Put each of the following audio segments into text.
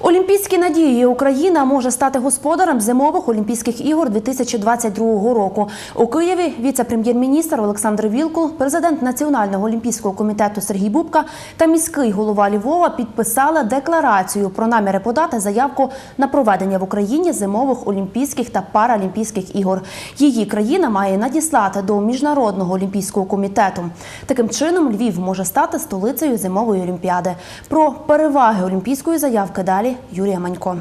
Олімпійські надії Україна може стати господарем зимових Олімпійських ігор 2022 року. У Києві віце-прем'єр-міністр Олександр Вілкул, президент Національного олімпійського комітету Сергій Бубка та міський голова Львова підписали декларацію про наміри подати заявку на проведення в Україні зимових Олімпійських та Паралімпійських ігор. Її країна має надіслати до міжнародного олімпійського комітету. Таким чином, Львів може стати столицею зимової олімпіади. Про переваги олімпійської заявки далі Юрія Манько.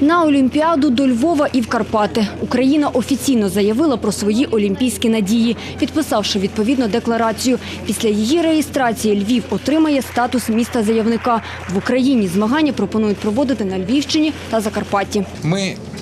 На Олімпіаду до Львова і в Карпати Україна офіційно заявила про свої олімпійські надії, підписавши відповідну декларацію. Після її реєстрації Львів отримає статус міста заявника. В Україні змагання пропонують проводити на Львівщині та Закарпатті. Готовим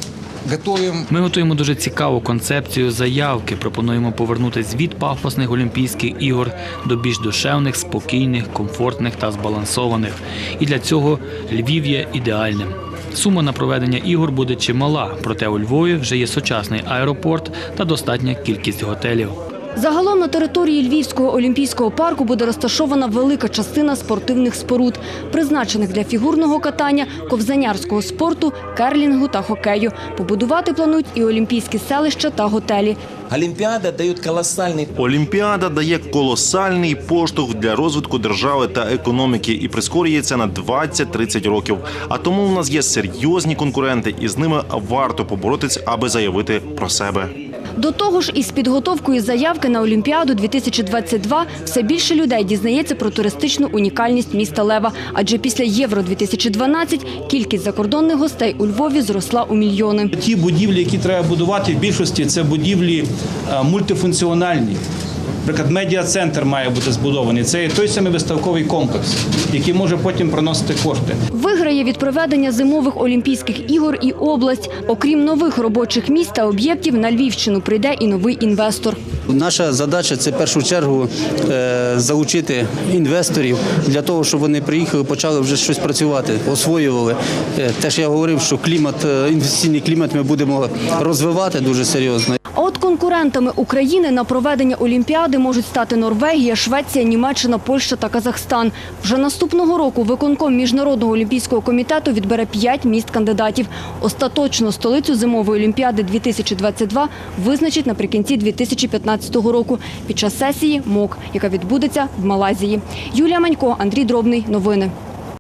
Ми готуємо дуже цікаву концепцію заявки. Пропонуємо повернутися від пафосних Олімпійських ігор до більш душевних, спокійних, комфортних та збалансованих. І для цього Львів є ідеальним. Сума на проведення ігор буде чимала, проте у Львові вже є сучасний аеропорт та достатня кількість готелів. Загалом на території Львівського олімпійського парку буде розташована велика частина спортивних споруд, призначених для фігурного катання, ковзанярського спорту, керлінгу та хокею. Побудувати планують і олімпійські селища та готелі. Олимпиада дает колоссальный Олімпіада дає колосальний поштовх для розвитку держави та економіки і прискорюється на 20-30 років. А тому у нас є серйозні конкуренти, і з ними варто поборотись, аби заявити про себе. До того ж, із підготовкою заявки на Олімпіаду 2022 все більше людей дізнається про туристичну унікальність міста Лева. Адже після Євро 2012 кількість закордонних гостей у Львові зросла у мільйони. Ті будівлі, які треба будувати, в більшості це будівлі е, мультифункціональні. Наприклад, медіа-центр має бути збудований. Це той самий виставковий комплекс, який може потім приносити кошти. Виграє від проведення зимових Олімпійських ігор і область. Окрім нових робочих місць та об'єктів, на Львівщину прийде і новий інвестор. Наша задача це в першу чергу е, залучити інвесторів для того, щоб вони приїхали, почали вже щось працювати, освоювали. Е, Те ж я говорив, що клімат, е, інвестиційний клімат ми будемо розвивати дуже серйозно. А от конкурентами України на проведення Олімпіади можуть стати Норвегія, Швеція, Німеччина, Польща та Казахстан. Вже наступного року виконком Міжнародного олімпійського комітету відбере п'ять міст кандидатів. Остаточно столицю зимової олімпіади 2022 визначить наприкінці 2015 року під час сесії МОК, яка відбудеться в Малайзії. Юлія Манько, Андрій Дробний. Новини.